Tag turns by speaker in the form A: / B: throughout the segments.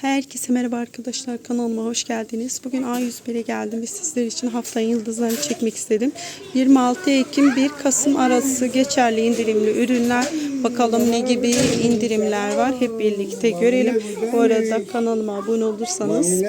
A: Herkese merhaba arkadaşlar kanalıma hoş geldiniz. Bugün A101'e geldim ve sizler için haftanın yıldızlarını çekmek istedim. 26 Ekim 1 Kasım arası geçerli indirimli ürünler. Bakalım ne gibi indirimler var hep birlikte görelim. Bu arada kanalıma abone olursanız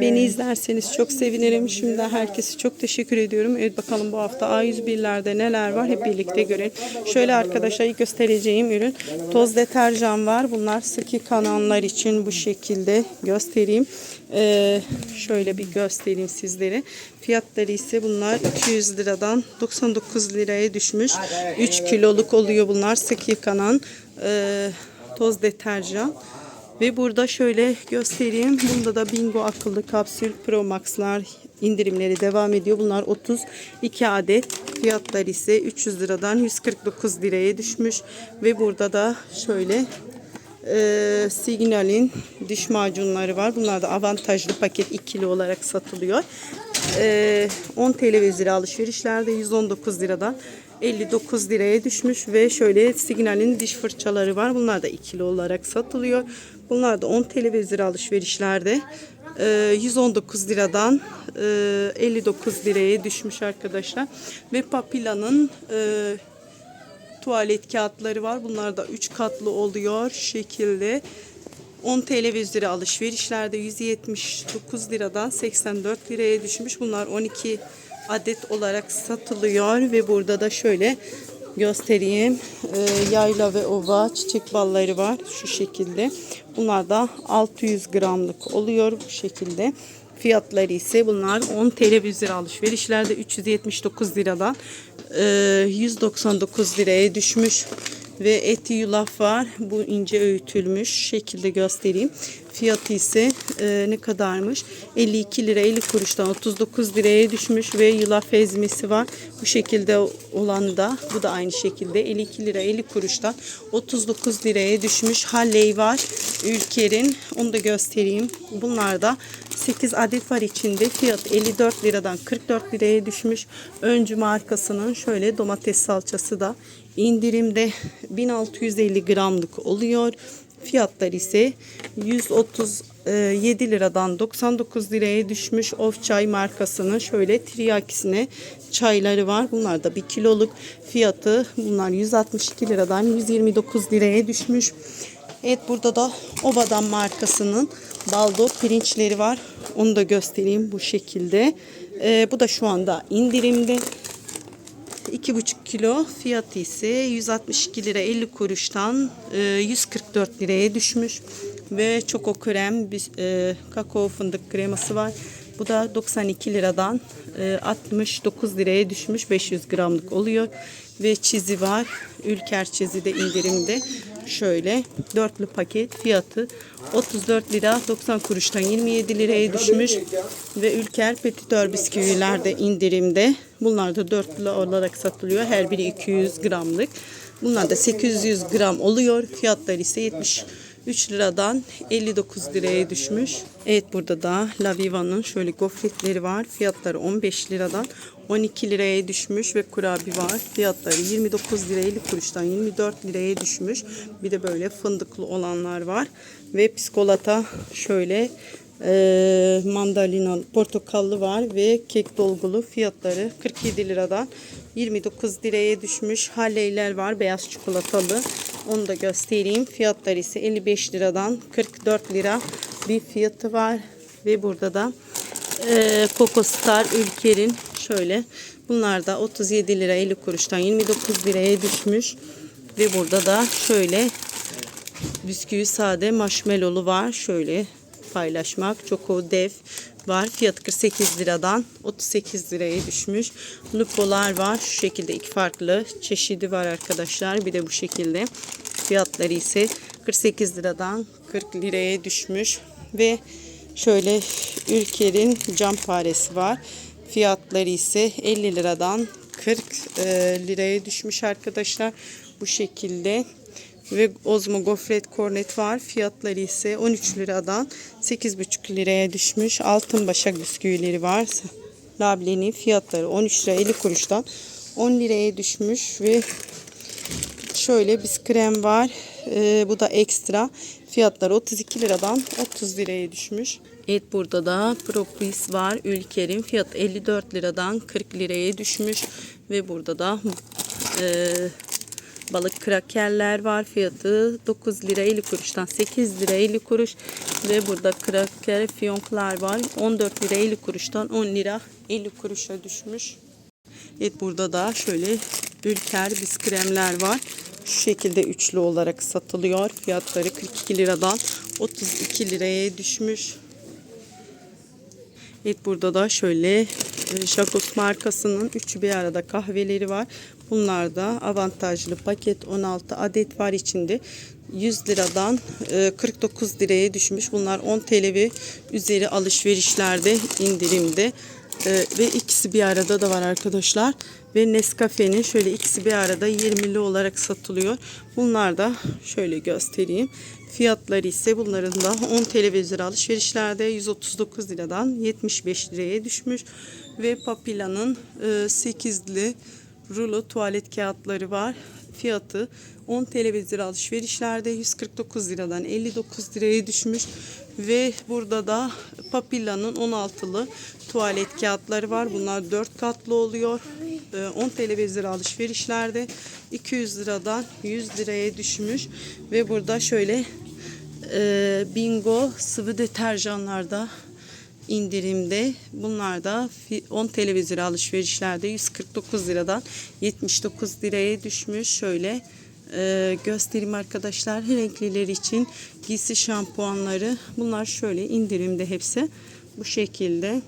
A: beni izlerseniz çok sevinirim. Şimdi herkese çok teşekkür ediyorum. Evet bakalım bu hafta A101'lerde neler var hep birlikte görelim. Şöyle arkadaşlar göstereceğim ürün toz deterjan var. Bunlar sık yıkananlar için bu şekilde göstereyim. Ee, şöyle bir göstereyim sizlere. Fiyatları ise bunlar 200 liradan 99 liraya düşmüş. 3 kiloluk oluyor bunlar sık yıkanan e, toz deterjan. Ve burada şöyle göstereyim. Bunda da Bingo akıllı kapsül Pro Max'lar indirimleri devam ediyor. Bunlar 32 adet. Fiyatlar ise 300 liradan 149 liraya düşmüş. Ve burada da şöyle e, Signal'in diş macunları var. Bunlar da avantajlı paket ikili olarak satılıyor. E, 10 TL ve üzeri alışverişlerde 119 liradan 59 liraya düşmüş ve şöyle Signal'in diş fırçaları var. Bunlar da ikili olarak satılıyor. Bunlar da 10 TL ve üzeri alışverişlerde e, 119 liradan e, 59 liraya düşmüş arkadaşlar. Ve Papila'nın e, tuvalet kağıtları var. Bunlar da 3 katlı oluyor şu şekilde. 10 TL ve üzeri alışverişlerde 179 liradan 84 liraya düşmüş. Bunlar 12 adet olarak satılıyor ve burada da şöyle göstereyim. Ee, yayla ve ova çiçek balları var şu şekilde. Bunlar da 600 gramlık oluyor bu şekilde. Fiyatları ise bunlar 10 TL ve üzeri alışverişlerde 379 liradan e, 199 liraya düşmüş ve eti yulaf var. Bu ince öğütülmüş şekilde göstereyim. Fiyatı ise e, ne kadarmış? 52 lira 50 kuruştan 39 liraya düşmüş ve yulaf ezmesi var. Bu şekilde olan da bu da aynı şekilde 52 lira 50 kuruştan 39 liraya düşmüş. Halley var. Ülker'in onu da göstereyim. Bunlar da 8 adet var içinde. Fiyat 54 liradan 44 liraya düşmüş. Öncü markasının şöyle domates salçası da indirimde 1650 gramlık oluyor. Fiyatlar ise 137 liradan 99 liraya düşmüş. Of Çay markasının şöyle triyakisine çayları var. Bunlar da 1 kiloluk fiyatı. Bunlar 162 liradan 129 liraya düşmüş. Evet burada da Obadan markasının baldo pirinçleri var. Onu da göstereyim bu şekilde. Ee, bu da şu anda indirimde. 2,5 kilo fiyatı ise 162 lira 50 kuruştan e, 144 liraya düşmüş. Ve çoko krem, e, kakao fındık kreması var. Bu da 92 liradan e, 69 liraya düşmüş. 500 gramlık oluyor. Ve çizi var. Ülker çizi de indirimde. Şöyle dörtlü paket fiyatı 34 lira 90 kuruştan 27 liraya düşmüş. Ve Ülker Petitör bisküviler de indirimde. Bunlar da dörtlü olarak satılıyor. Her biri 200 gramlık. Bunlar da 800 gram oluyor. Fiyatları ise 73 liradan 59 liraya düşmüş. Evet burada da La Viva'nın şöyle gofretleri var. Fiyatları 15 liradan 12 liraya düşmüş ve kurabi var. Fiyatları 29 lira 50 kuruştan 24 liraya düşmüş. Bir de böyle fındıklı olanlar var. Ve piskolata şöyle e, mandalina portakallı var ve kek dolgulu fiyatları 47 liradan 29 liraya düşmüş. Halleyler var beyaz çikolatalı. Onu da göstereyim. Fiyatları ise 55 liradan 44 lira bir fiyatı var. Ve burada da e, Coco Star Ülker'in şöyle bunlar da 37 lira 50 kuruştan 29 liraya düşmüş. Ve burada da şöyle bisküvi sade marshmallow'lu var. Şöyle paylaşmak. Çoko dev var. Fiyatı 48 liradan 38 liraya düşmüş. Lupolar var. Şu şekilde iki farklı çeşidi var arkadaşlar. Bir de bu şekilde. Fiyatları ise 48 liradan 40 liraya düşmüş. Ve şöyle Ülker'in cam paresi var. Fiyatları ise 50 liradan 40 e, liraya düşmüş arkadaşlar. Bu şekilde ve Ozmo gofret kornet var. Fiyatları ise 13 liradan 8,5 liraya düşmüş. Altın başak bisküvileri var. Labne'nin fiyatları 13 lira 50 kuruştan 10 liraya düşmüş ve şöyle biskrem var. Ee, bu da ekstra. Fiyatları 32 liradan 30 liraya düşmüş. Evet burada da propolis var. Ülker'in fiyatı 54 liradan 40 liraya düşmüş. Ve burada da e, balık krakerler var. Fiyatı 9 lira 50 kuruştan 8 lira 50 kuruş. Ve burada kraker fiyonklar var. 14 lira 50 kuruştan 10 lira 50 kuruşa düşmüş. Evet burada da şöyle ülker biskremler var. Şu şekilde üçlü olarak satılıyor. Fiyatları 42 liradan 32 liraya düşmüş. Evet burada da şöyle e, Jacobs markasının üçü bir arada kahveleri var. Bunlar da avantajlı paket 16 adet var içinde. 100 liradan e, 49 liraya düşmüş. Bunlar 10 TL ve üzeri alışverişlerde indirimde. E, ve ikisi bir arada da var arkadaşlar. Ve Nescafe'nin şöyle ikisi bir arada 20'li olarak satılıyor. Bunlar da şöyle göstereyim. Fiyatları ise bunların da 10 TL alışverişlerde 139 liradan 75 liraya düşmüş. Ve Papila'nın e, 8'li rulo tuvalet kağıtları var. Fiyatı 10 TL alışverişlerde 149 liradan 59 liraya düşmüş. Ve burada da Papila'nın 16'lı tuvalet kağıtları var. Bunlar 4 katlı oluyor. Ee, 10 TL ve üzeri alışverişlerde 200 liradan 100 liraya düşmüş. Ve burada şöyle e, Bingo sıvı deterjanlarda indirimde. Bunlar da fi- 10 TL ve üzeri alışverişlerde 149 liradan 79 liraya düşmüş. Şöyle e, göstereyim arkadaşlar. Renkliler için giysi şampuanları. Bunlar şöyle indirimde hepsi. Bu şekilde.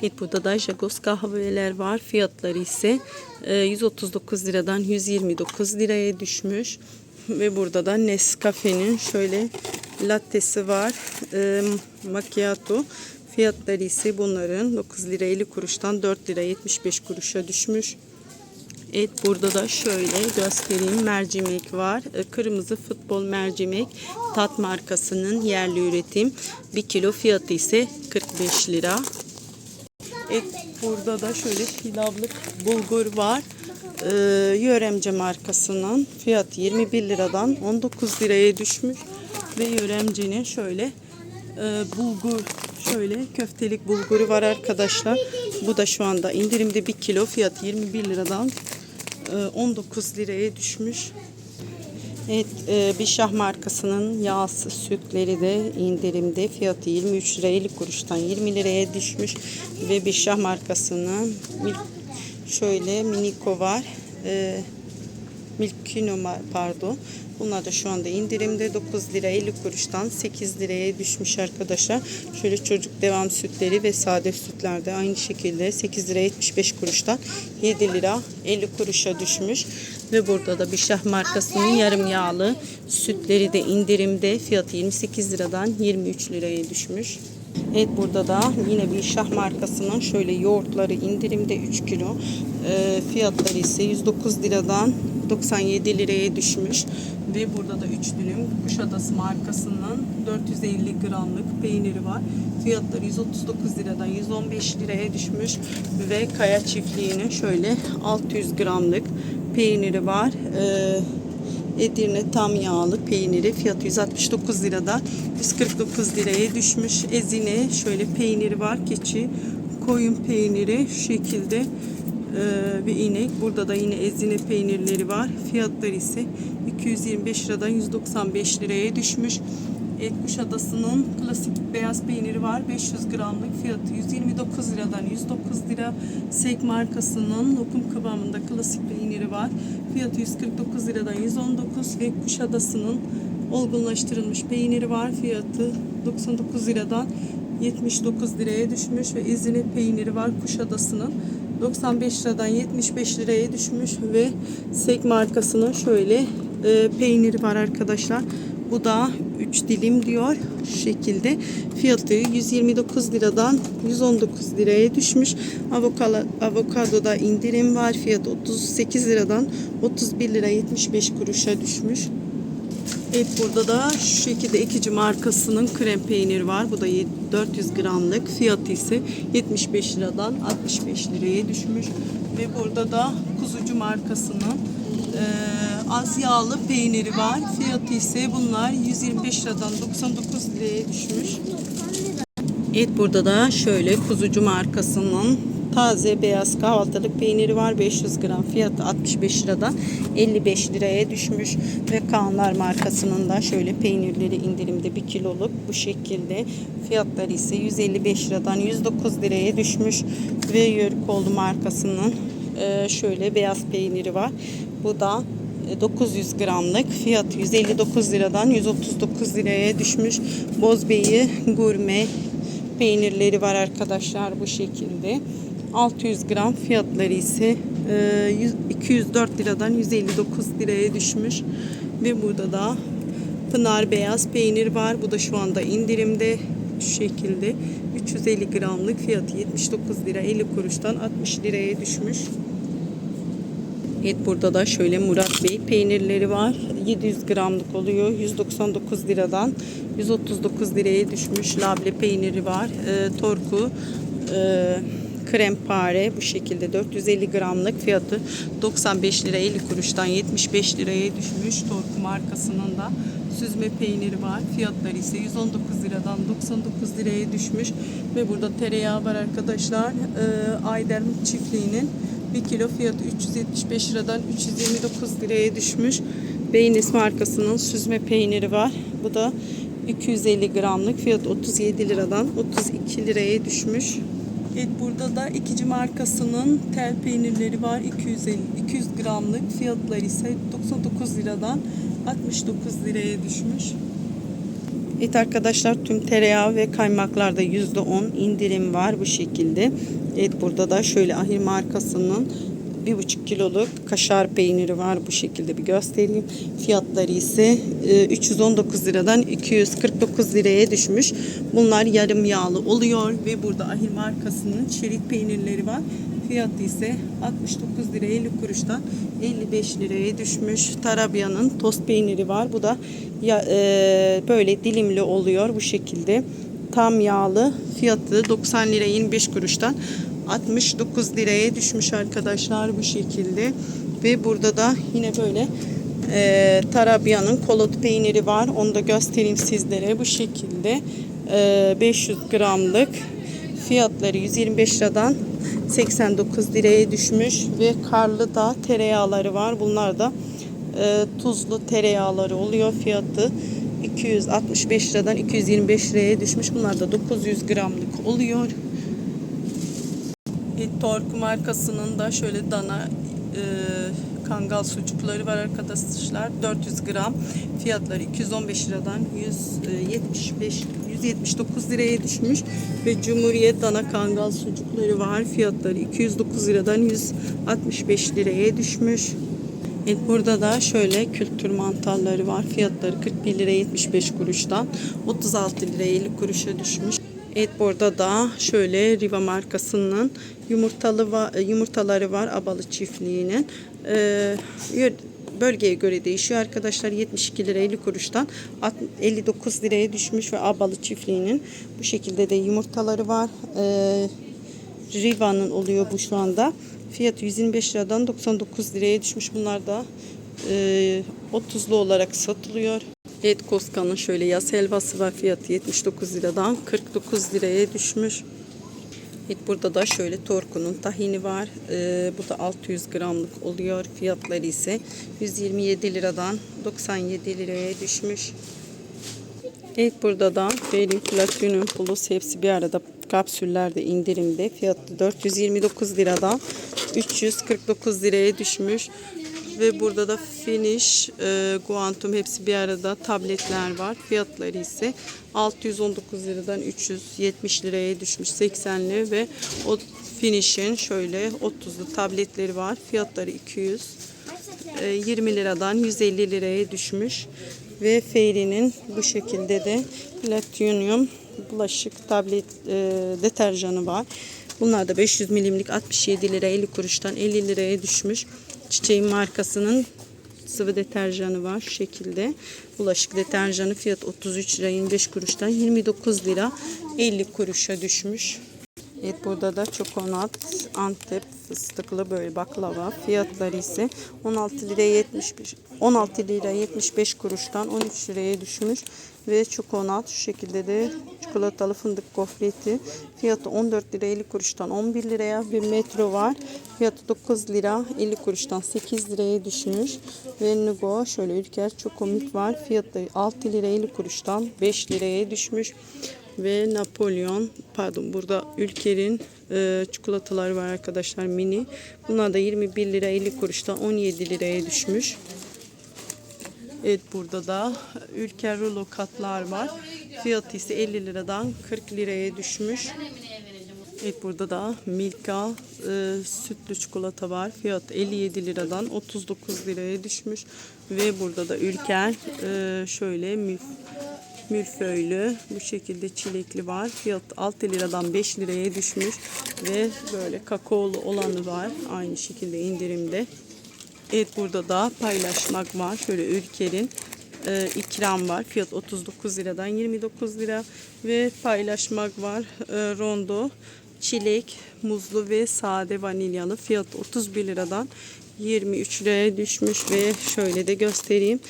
A: Evet burada da Jagos kahveler var. Fiyatları ise e, 139 liradan 129 liraya düşmüş. Ve burada da Nescafe'nin şöyle lattesi var. E, macchiato. Fiyatları ise bunların 9 lira 50 kuruştan 4 lira 75 kuruşa düşmüş. Evet burada da şöyle göstereyim mercimek var. E, Kırmızı futbol mercimek Tat markasının yerli üretim. 1 kilo fiyatı ise 45 lira. Evet burada da şöyle pilavlık bulgur var. Ee, Yöremce markasının fiyatı 21 liradan 19 liraya düşmüş. Ve Yöremce'nin şöyle e, bulgur şöyle köftelik bulguru var arkadaşlar. Bu da şu anda indirimde 1 kilo fiyatı 21 liradan 19 liraya düşmüş. Evet, e, Bişah markasının yağsı sütleri de indirimde. Fiyatı 23 lira 50 kuruştan 20 liraya düşmüş. Ve Bişah markasının şöyle Miniko var. E, Milkino pardon. Bunlar da şu anda indirimde 9 lira 50 kuruştan 8 liraya düşmüş arkadaşlar. Şöyle çocuk devam sütleri ve sade sütler de aynı şekilde 8 lira 75 kuruştan 7 lira 50 kuruşa düşmüş. Ve burada da Bişah markasının yarım yağlı sütleri de indirimde. Fiyatı 28 liradan 23 liraya düşmüş. Evet burada da yine bir şah markasının şöyle yoğurtları indirimde 3 kilo. Ee, fiyatları ise 109 liradan 97 liraya düşmüş. Ve burada da 3 dilim Kuşadası markasının 450 gramlık peyniri var. Fiyatları 139 liradan 115 liraya düşmüş. Ve Kaya çiftliğinin şöyle 600 gramlık peyniri var. Ee, Edirne tam yağlı peyniri fiyatı 169 liradan 149 liraya düşmüş. Ezine şöyle peyniri var. Keçi koyun peyniri şu şekilde ee, ve inek. Burada da yine ezine peynirleri var. Fiyatları ise 225 liradan 195 liraya düşmüş. Et Kuşadası'nın klasik beyaz peyniri var. 500 gramlık fiyatı 129 liradan 109 lira. Sek markasının lokum kıvamında klasik peyniri var. Fiyatı 149 liradan 119 ve Kuşadası'nın olgunlaştırılmış peyniri var. Fiyatı 99 liradan 79 liraya düşmüş ve ezine peyniri var Kuşadası'nın 95 liradan 75 liraya düşmüş ve Sek markasının şöyle e, peyniri var arkadaşlar. Bu da 3 dilim diyor şu şekilde. Fiyatı 129 liradan 119 liraya düşmüş. Avokado, avokadoda indirim var. Fiyatı 38 liradan 31 lira 75 kuruşa düşmüş. Evet burada da şu şekilde ekici markasının krem peyniri var. Bu da 400 gramlık. Fiyatı ise 75 liradan 65 liraya düşmüş. Ve burada da kuzucu markasının az yağlı peyniri var. Fiyatı ise bunlar 125 liradan 99 liraya düşmüş. Evet burada da şöyle kuzucu markasının taze beyaz kahvaltılık peyniri var. 500 gram fiyatı 65 liradan 55 liraya düşmüş. Ve Kaanlar markasının da şöyle peynirleri indirimde 1 kiloluk bu şekilde. Fiyatları ise 155 liradan 109 liraya düşmüş. Ve Yörükoğlu markasının e, şöyle beyaz peyniri var. Bu da e, 900 gramlık fiyatı 159 liradan 139 liraya düşmüş. Bozbeyi gurme peynirleri var arkadaşlar bu şekilde. 600 gram fiyatları ise e, 100 204 liradan 159 liraya düşmüş. Ve burada da Pınar beyaz peynir var. Bu da şu anda indirimde şu şekilde 350 gramlık fiyatı 79 lira 50 kuruştan 60 liraya düşmüş. Evet burada da şöyle Murat Bey peynirleri var. 700 gramlık oluyor. 199 liradan 139 liraya düşmüş. Labne peyniri var. E, torku e, krempare bu şekilde 450 gramlık fiyatı 95 lira 50 kuruştan 75 liraya düşmüş. Torku markasının da süzme peyniri var. Fiyatları ise 119 liradan 99 liraya düşmüş. Ve burada tereyağı var arkadaşlar. E, Ayderm çiftliğinin 1 kilo fiyatı 375 liradan 329 liraya düşmüş. Beynis markasının süzme peyniri var. Bu da 250 gramlık fiyat 37 liradan 32 liraya düşmüş. Evet burada da ikinci markasının tel peynirleri var. 250 200 gramlık fiyatları ise 99 liradan 69 liraya düşmüş. Evet arkadaşlar tüm tereyağı ve kaymaklarda %10 indirim var bu şekilde. Evet burada da şöyle ahir markasının 1,5 kiloluk kaşar peyniri var bu şekilde bir göstereyim. Fiyatları ise e, 319 liradan 249 liraya düşmüş. Bunlar yarım yağlı oluyor ve burada ahir markasının şerit peynirleri var. Fiyatı ise 69 lira 50 kuruştan 55 liraya düşmüş. Tarabya'nın tost peyniri var. Bu da ya, e, böyle dilimli oluyor bu şekilde. Tam yağlı fiyatı 90 lira 25 kuruştan 69 liraya düşmüş arkadaşlar bu şekilde. Ve burada da yine böyle e, Tarabya'nın kolot peyniri var. Onu da göstereyim sizlere bu şekilde. E, 500 gramlık fiyatları 125 liradan 89 liraya düşmüş ve karlı da tereyağları var. Bunlar da e, tuzlu tereyağları oluyor. Fiyatı 265 liradan 225 liraya düşmüş. Bunlar da 900 gramlık oluyor. E, Tork markasının da şöyle dana e, kangal sucukları var arkadaşlar. 400 gram fiyatları 215 liradan 175 179 liraya düşmüş ve Cumhuriyet dana kangal sucukları var. Fiyatları 209 liradan 165 liraya düşmüş. Evet, burada da şöyle kültür mantarları var. Fiyatları 41 lira 75 kuruştan 36 lira 50 kuruşa düşmüş. Evet burada da şöyle Riva markasının yumurtalı va- yumurtaları var Abalı çiftliğinin. Ee, bölgeye göre değişiyor arkadaşlar 72 lira 50 kuruştan 59 liraya düşmüş ve Abalı çiftliğinin bu şekilde de yumurtaları var. Ee, Riva'nın oluyor bu şu anda. Fiyatı 125 liradan 99 liraya düşmüş. Bunlar da e, 30'lu olarak satılıyor. Evet Koska'nın şöyle yaz helvası var. Fiyatı 79 liradan 49 liraya düşmüş. Evet burada da şöyle Torku'nun tahini var. E, bu da 600 gramlık oluyor. Fiyatları ise 127 liradan 97 liraya düşmüş. Evet burada da Fairy Platinum Plus hepsi bir arada kapsüllerde indirimde. Fiyatı 429 liradan 349 liraya düşmüş. Ve burada da Finish, e, Guantum hepsi bir arada tabletler var. Fiyatları ise 619 liradan 370 liraya düşmüş 80'li ve o Finish'in şöyle 30'lu tabletleri var. Fiyatları 200 e, 20 liradan 150 liraya düşmüş ve Fairy'nin bu şekilde de Platinum bulaşık tablet e, deterjanı var. Bunlar da 500 milimlik 67 lira 50 kuruştan 50 liraya düşmüş. Çiçeğin markasının sıvı deterjanı var şu şekilde. Bulaşık deterjanı fiyat 33 lira 25 kuruştan 29 lira 50 kuruşa düşmüş. Evet burada da çokonat Antep fıstıklı böyle baklava. Fiyatları ise 16 liraya 75 16 lira 75 kuruştan 13 liraya düşmüş ve çikolata şu şekilde de çikolatalı fındık gofreti. Fiyatı 14 lira 50 kuruştan 11 liraya bir metro var. Fiyatı 9 lira 50 kuruştan 8 liraya düşmüş. Ve Nugo şöyle ülker çokomik var. Fiyatı 6 lira 50 kuruştan 5 liraya düşmüş. Ve Napolyon pardon burada Ülker'in e, çikolataları var arkadaşlar mini. Bunlar da 21 lira 50 kuruştan 17 liraya düşmüş Evet burada da Ülker rulo katlar var. Fiyatı ise 50 liradan 40 liraya düşmüş. Evet burada da Milka e, sütlü çikolata var. Fiyat 57 liradan 39 liraya düşmüş. Ve burada da Ülker e, şöyle milf, milföylü bu şekilde çilekli var. Fiyat 6 liradan 5 liraya düşmüş. Ve böyle kakaolu olanı var. Aynı şekilde indirimde. Evet burada da paylaşmak var. Şöyle Ülker'in e, ikram var. Fiyat 39 liradan 29 lira ve paylaşmak var. E, rondo çilek, muzlu ve sade vanilyalı. Fiyat 31 liradan 23 liraya düşmüş ve şöyle de göstereyim.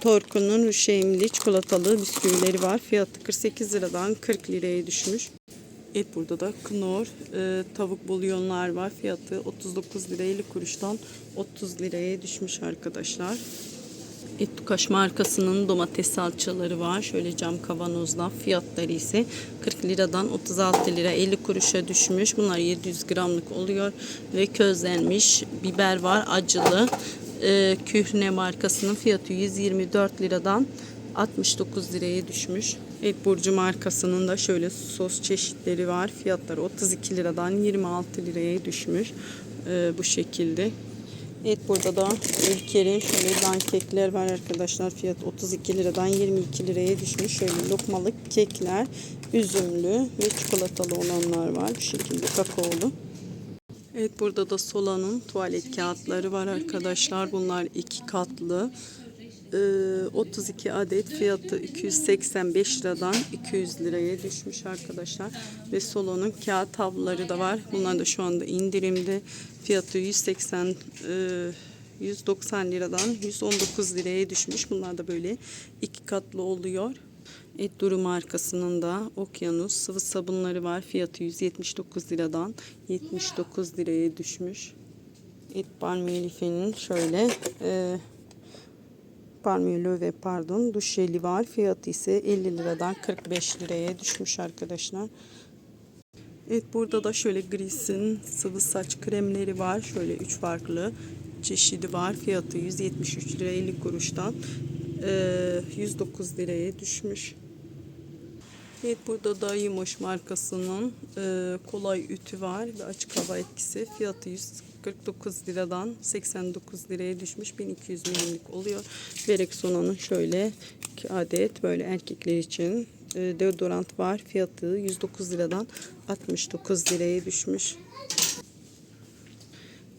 A: Torku'nun rüşeymli çikolatalı bisküvileri var. Fiyatı 48 liradan 40 liraya düşmüş. Evet burada da Knorr e, tavuk bulyonlar var. Fiyatı 39 lira 50 kuruştan 30 liraya düşmüş arkadaşlar. Ettukaş markasının domates salçaları var. Şöyle cam kavanozda fiyatları ise 40 liradan 36 lira 50 kuruşa düşmüş. Bunlar 700 gramlık oluyor ve közlenmiş biber var acılı. E, Kühne markasının fiyatı 124 liradan 69 liraya düşmüş. Et Burcu markasının da şöyle sos çeşitleri var. Fiyatları 32 liradan 26 liraya düşmüş. Ee, bu şekilde. Evet burada da Ülker'in şöyle dankekler var arkadaşlar. Fiyat 32 liradan 22 liraya düşmüş. Şöyle lokmalık kekler, üzümlü ve çikolatalı olanlar var. Bu şekilde kakaolu. Evet burada da Sola'nın tuvalet kağıtları var arkadaşlar. Bunlar iki katlı. Ee, 32 adet fiyatı 285 liradan 200 liraya düşmüş arkadaşlar. Ve Solo'nun kağıt havluları da var. Bunlar da şu anda indirimde. Fiyatı 180 e, 190 liradan 119 liraya düşmüş. Bunlar da böyle iki katlı oluyor. Et Duru markasının da Okyanus sıvı sabunları var. Fiyatı 179 liradan 79 liraya düşmüş. Et Palmiye şöyle e, Palmiye ve pardon duş jeli var. Fiyatı ise 50 liradan 45 liraya düşmüş arkadaşlar. Evet burada da şöyle Gris'in sıvı saç kremleri var. Şöyle 3 farklı çeşidi var. Fiyatı 173 lira 50 kuruştan e, 109 liraya düşmüş. Evet burada da Yimoş markasının e, kolay ütü var ve açık hava etkisi. Fiyatı 149 liradan 89 liraya düşmüş. 1200 milimlik oluyor. Ve Rexona'nın şöyle 2 adet böyle erkekler için e, deodorant var. Fiyatı 109 liradan 69 liraya düşmüş.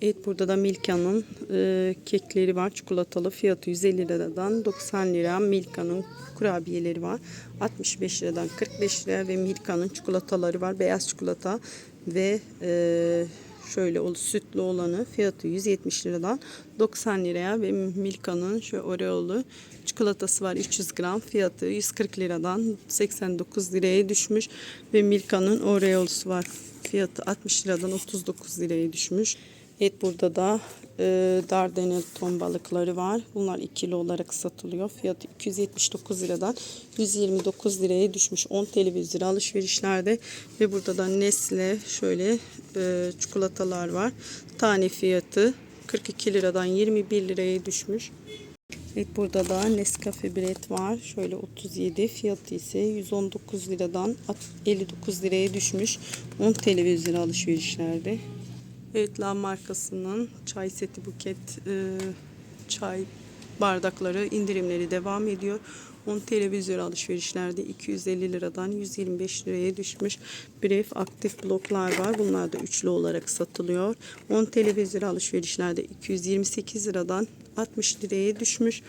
A: Evet burada da Milka'nın e, kekleri var. Çikolatalı fiyatı 150 liradan 90 lira. Milka'nın kurabiyeleri var. 65 liradan 45 lira ve Milka'nın çikolataları var. Beyaz çikolata ve e, şöyle sütlü olanı fiyatı 170 liradan 90 liraya ve Milka'nın şu Oreo'lu çikolatası var 300 gram fiyatı 140 liradan 89 liraya düşmüş ve Milka'nın Oreo'lusu var fiyatı 60 liradan 39 liraya düşmüş. Evet burada da e, Dardanel ton balıkları var. Bunlar ikili olarak satılıyor. Fiyatı 279 liradan 129 liraya düşmüş. 10 TL lira alışverişlerde. Ve burada da Nestle şöyle e, çikolatalar var. Tane fiyatı 42 liradan 21 liraya düşmüş. Evet burada da Nescafe Bread var. Şöyle 37 fiyatı ise 119 liradan 59 liraya düşmüş. 10 TL alışverişlerde. Evet La markasının çay seti buket e, çay bardakları indirimleri devam ediyor. 10 televizyon alışverişlerde 250 liradan 125 liraya düşmüş. Bref aktif bloklar var. Bunlar da üçlü olarak satılıyor. 10 televizyon alışverişlerde 228 liradan 60 liraya düşmüş.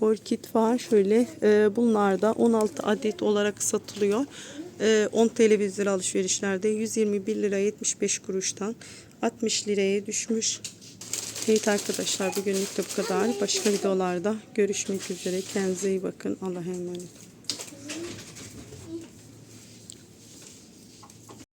A: Orkid var. Şöyle e, bunlar da 16 adet olarak satılıyor. Ee, 10 TL 1 lira alışverişlerde 121 lira 75 kuruştan 60 liraya düşmüş. Evet arkadaşlar bugünlük de bu kadar. Başka videolarda görüşmek üzere. Kendinize iyi bakın. Allah'a emanet olun.